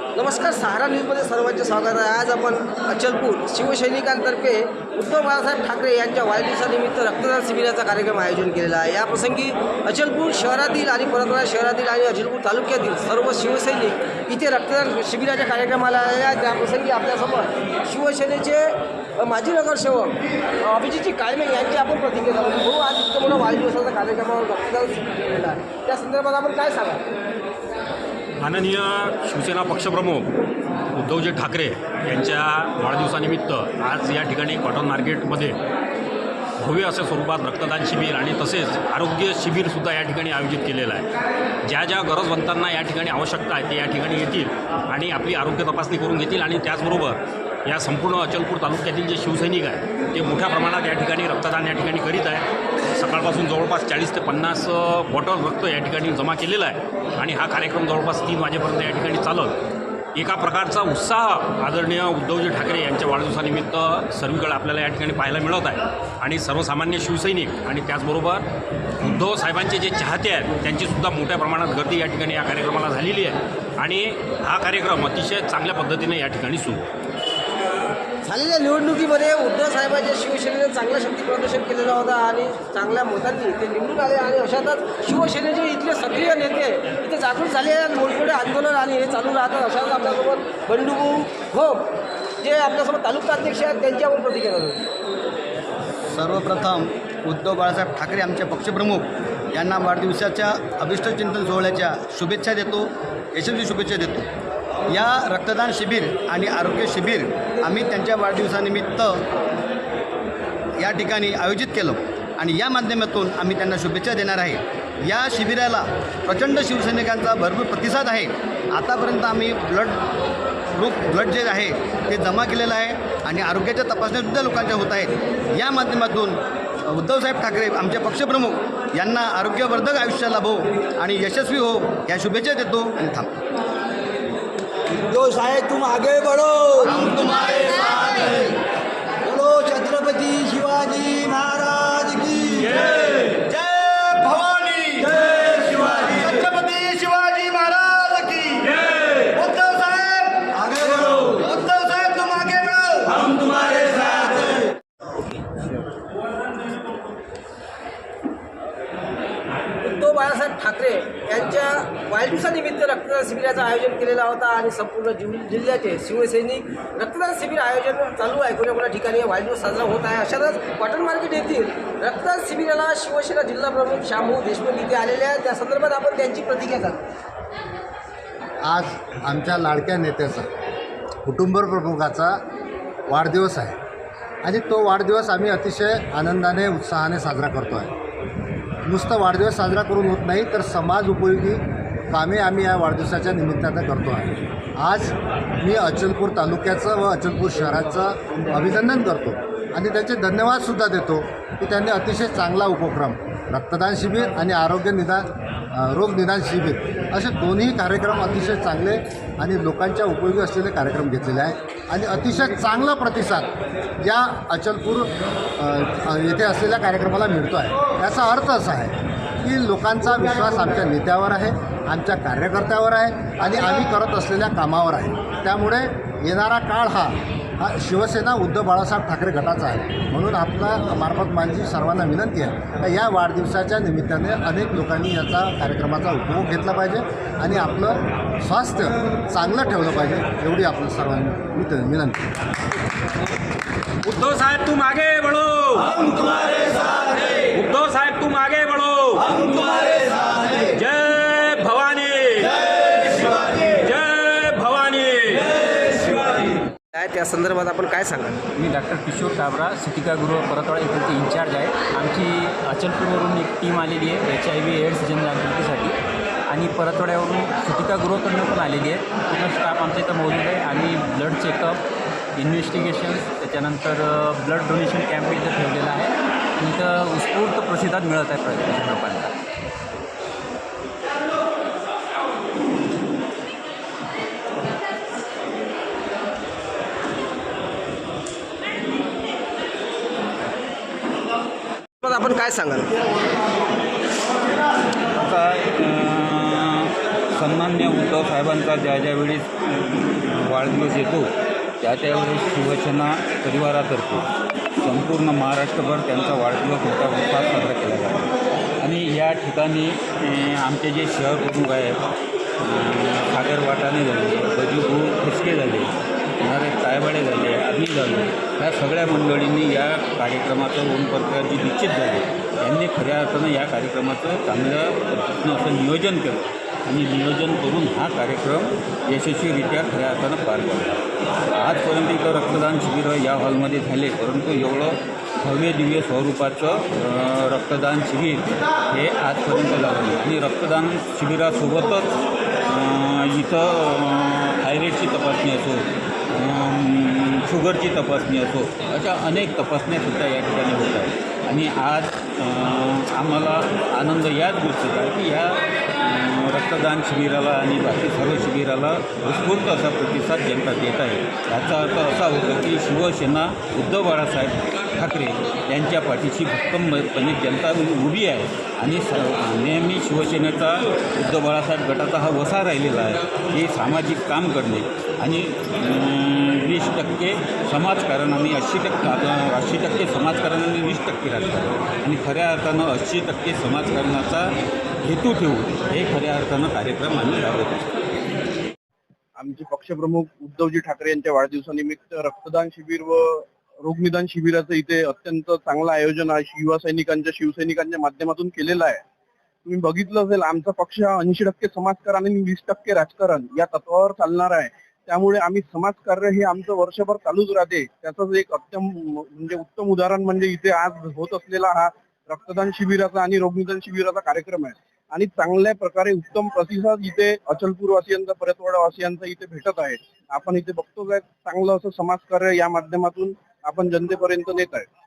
नमस्कार सहारा न्यूजमध्ये सर्वांचे स्वागत आहे. आज आपण अचलपूर शिवसैनिकांतर्फे उद्धव बाळासाहेब ठाकरे यांच्या वाढदिवसानिमित्त रक्तदान शिबिराचा कार्यक्रम आयोजन केलेला आहे. याप्रसंगी अचलपूर शहरातील आणि परतवाडा शहरातील आणि अचलपूर तालुक्यातील सर्व शिवसैनिक इथे रक्तदान शिबिराच्या कार्यक्रमाला आलेले आहेत. त्याप्रसंगी आपल्यासमोर शिवसेनेचे माजी नगरसेवक अभिजितजी काळमे यांची आपण प्रतिक्रिया करू भाऊ हो, आज इतकं मोठा वाढदिवसाचा कार्यक्रमावर रक्तदान शिबिर केलेला आहे. त्या संदर्भात आपण काय सांगा माननीय शिवसेना पक्षप्रमुख उद्धवजी ठाकरे यांच्या वाढदिवसानिमित्त आज या ठिकाणी कॉटन मार्केटमध्ये भव्य अशा स्वरूपात रक्तदान शिबिर आणि तसेच आरोग्य शिबिरसुद्धा या ठिकाणी आयोजित केलेलं आहे. ज्या ज्या गरजवंतांना या ठिकाणी आवश्यकता आहे ते या ठिकाणी येतील आणि आपली आरोग्य तपासणी करून घेतील आणि त्याचबरोबर या संपूर्ण अचलपूर तालुक्यातील जे शिवसैनिक आहे ते मोठ्या प्रमाणात या ठिकाणी रक्तदान या ठिकाणी करीत आहे सकाळपासून जवळपास चाळीस ते पन्नास बॉटल रक्त या ठिकाणी जमा केलेला आहे. आणि हा कार्यक्रम जवळपास तीन वाजेपर्यंत या ठिकाणी चालत एका प्रकारचा उत्साह आदरणीय उद्धवजी ठाकरे यांच्या वाढदिवसानिमित्त सर्वीकडे आपल्याला या ठिकाणी पाहायला मिळत आहे. आणि सर्वसामान्य शिवसैनिक आणि त्याचबरोबर उद्धव साहेबांचे जे चाहते आहेत त्यांचीसुद्धा मोठ्या प्रमाणात गर्दी या ठिकाणी या कार्यक्रमाला झालेली आहे. आणि हा कार्यक्रम अतिशय चांगल्या पद्धतीने या ठिकाणी सुरू. झालेल्या निवडणुकीमध्ये उद्धव साहेबांच्या शिवसेनेने चांगलं शक्ती प्रदर्शन केलेला होता आणि चांगल्या मतांनी ते निवडून आले आणि अशातच शिवसेनेचे इथले सक्रिय नेते इथे जागृत झाले मोठमोठे आंदोलन आणि हे चालू राहतात अशातच आपल्यासोबत बंडू घोप जे आपल्यासोबत तालुका अध्यक्ष आहेत त्यांच्यावर प्रतिक्रिया सर्वप्रथम उद्धव बाळासाहेब ठाकरे आमचे पक्षप्रमुख यांना वाढदिवसाच्या अभिष्टचिंतन सोहळ्याच्या शुभेच्छा देतो यशस्वी शुभेच्छा देतो. या रक्तदान शिबिर आणि आरोग्य शिबिर आम्ही त्यांच्या वाढदिवसानिमित्त या ठिकाणी आयोजित केलं आणि या माध्यमातून आम्ही त्यांना शुभेच्छा देणार आहे. या शिबिराला प्रचंड शिवसैनिकांचा भरपूर प्रतिसाद आहे. आतापर्यंत आम्ही ब्लड ग्रुप ब्लड जे आहे ते जमा केलेलं आहे आणि आरोग्याच्या तपासण्यासुद्धा लोकांच्या होत आहेत. या माध्यमातून उद्धवसाहेब ठाकरे आमचे पक्षप्रमुख यांना आरोग्यवर्धक आयुष्य लाभो आणि यशस्वी हो या शुभेच्छा देतो आणि थांबतो. जो साहेब तुम आगे बढ़ो। हम तुम्हारे साथ हैं। बोलो छत्रपति शिवाजी महाराज उद्धव बाळासाहेब ठाकरे यांच्या वाढदिवसानिमित्त रक्तदान शिबिराचं आयोजन केलेलं होता आणि संपूर्ण जिल जिल्ह्याचे शिवसैनिक रक्तदान शिबिर आयोजन चालू आहे. कोण्या कोण्या ठिकाणी वाढदिवस साजरा होत आहे अशातच कॉटन मार्केट येथील रक्तदान शिबिराला शिवसेना जिल्हा प्रमुख शामू देशमुख इथे आलेले आहेत. त्या संदर्भात आपण त्यांची प्रतिक्रिया करतो आज आमच्या लाडक्या नेत्याचा कुटुंब प्रमुखाचा वाढदिवस आहे. आणि तो वाढदिवस आम्ही अतिशय आनंदाने उत्साहाने साजरा करतो आहे नुसतं वाढदिवस साजरा करून होत नाही तर समाज उपयोगी कामे आम्ही या वाढदिवसाच्या निमित्तानं करतो आहे. आज मी अचलपूर तालुक्याचं व अचलपूर शहराचं अभिनंदन करतो आणि त्याचे धन्यवादसुद्धा देतो की त्यांनी अतिशय चांगला उपक्रम रक्तदान शिबिर आणि आरोग्य निदान रोगनिदान शिबिर असे दोन्ही कार्यक्रम अतिशय चांगले आणि लोकांच्या उपयोगी असलेले कार्यक्रम घेतलेले आहे. आणि अतिशय चांगला प्रतिसाद या अचलपूर येथे असलेल्या कार्यक्रमाला मिळतो आहे. याचा अर्थ असा आहे की लोकांचा विश्वास आमच्या नेत्यावर आहे आमच्या कार्यकर्त्यावर आहे आणि आम्ही करत असलेल्या कामावर आहे. त्यामुळे येणारा काळ हा हा शिवसेना उद्धव बाळासाहेब ठाकरे गटाचा आहे. म्हणून आपला मार्फत माझी सर्वांना विनंती आहे का या वाढदिवसाच्या निमित्ताने अनेक लोकांनी याचा कार्यक्रमाचा उपभोग घेतला पाहिजे आणि आपलं स्वास्थ्य चांगलं ठेवलं पाहिजे एवढी आपलं सर्वांनी वित- विनंती. उद्धव साहेब तुम आगे बढ़ो हम तुम्हारे साथ हैं. उद्धव साहेब तुम आगे बढ़ो त्या संदर्भात आपण काय सांगाल? मी डॉक्टर किशोर काबरा सुतिकागृह परतवाडा येथीलचे इन्चार्ज आहे आमची अचलपूरवरून एक टीम आलेली आहे एच आय व्ही एड्स जनजागृतीसाठी. आणि परतवाड्यावरून सुतिकागृहकडनं पण आलेली आहे पूर्ण स्टाफ आमच्या इथं मौजूद आहे. आम्ही ब्लड चेकअप इन्व्हेस्टिगेशन्स त्याच्यानंतर ब्लड डोनेशन कॅम्प इथं ठेवलेला आहे. आणि इथं उत्स्फूर्त प्रतिसाद मिळत आहे प्रत्येक लोकांना पण आपण काय सांगाल? आता सन्मान्य उद्धव साहेबांचा ज्या ज्यावेळी वाढदिवस येतो त्या त्यावेळेस शिवसेना परिवारातर्फे संपूर्ण महाराष्ट्रभर त्यांचा वाढदिवस मोठ्या उत्साहात साजरा केला जातो. आणि या ठिकाणी आमचे जे शहर प्रमुख आहेत सागर वाटाणे झाले बजूभाऊ खिसके झाले नरेश तायवाडे झाले आम्ही झालो ह्या सगळ्या मंडळींनी या कार्यक्रमाचं ओमप्रकाशजी निश्चित झाले यांनी खऱ्या अर्थानं या कार्यक्रमाचं चांगल्या पद्धतीनं असं नियोजन केलं. आणि नियोजन करून हा कार्यक्रम यशस्वीरित्या खऱ्या अर्थानं पार पडला आजपर्यंत इथं रक्तदान शिबिर या हॉलमध्ये झाले परंतु एवढं भव्य दिव्य स्वरूपाचं रक्तदान शिबिर हे आजपर्यंत झालं आणि रक्तदान शिबिरासोबतच इथं थायरॉईडची तपासणी असो शुगरची तपासणी असो अशा अनेक तपासण्यासुद्धा या ठिकाणी होत आहेत. आणि आज आम्हाला आनंद याच गोष्टीचा आहे की या रक्तदान शिबिराला आणि बाकी सर्व शिबिराला उत्स्फूर्त असा प्रतिसाद जनता देत आहे. याचा अर्थ असा होतो की शिवसेना उद्धव बाळासाहेब ठाकरे यांच्या पाठीशी भक्कमपणे जनता उभी आहे आणि स नेहमी शिवसेनेचा उद्धव बाळासाहेब गटाचा हा वसा राहिलेला आहे. हे सामाजिक काम करणे आणि वीस टक्के समाजकारण आणि ऐंशी टक्के ऐंशी टक्के समाजकारण आणि वीस टक्के राजकारण. आणि खऱ्या अर्थानं ऐंशी टक्के समाजकारणाचा हेतू ठेवून हे खऱ्या अर्थानं कार्यक्रम आम्ही राबवत असतो आमचे पक्षप्रमुख उद्धवजी ठाकरे यांच्या वाढदिवसानिमित्त रक्तदान शिबिर व रोगनिदान शिबिराचं इथे अत्यंत चांगलं आयोजन आहे सैनिकांच्या शिवसैनिकांच्या माध्यमातून केलेलं आहे. तुम्ही बघितलं असेल आमचा पक्ष हा ऐंशी टक्के समाजकारण आणि वीस टक्के राजकारण या तत्वावर चालणार आहे. त्यामुळे आम्ही समाजकार्य हे आमचं वर्षभर चालूच राहते. त्याचंच एक अत्यम म्हणजे उत्तम उदाहरण म्हणजे इथे आज होत असलेला हा रक्तदान शिबिराचा आणि रोगनिदान शिबिराचा कार्यक्रम आहे. आणि चांगल्या प्रकारे उत्तम प्रतिसाद इथे अचलपूर परतवाडावासियांचा परतवाडा इथे भेटत आहे. आपण इथे बघतो काय चांगलं असं समाजकार्य या माध्यमातून आपण जनतेपर्यंत नेत आहे.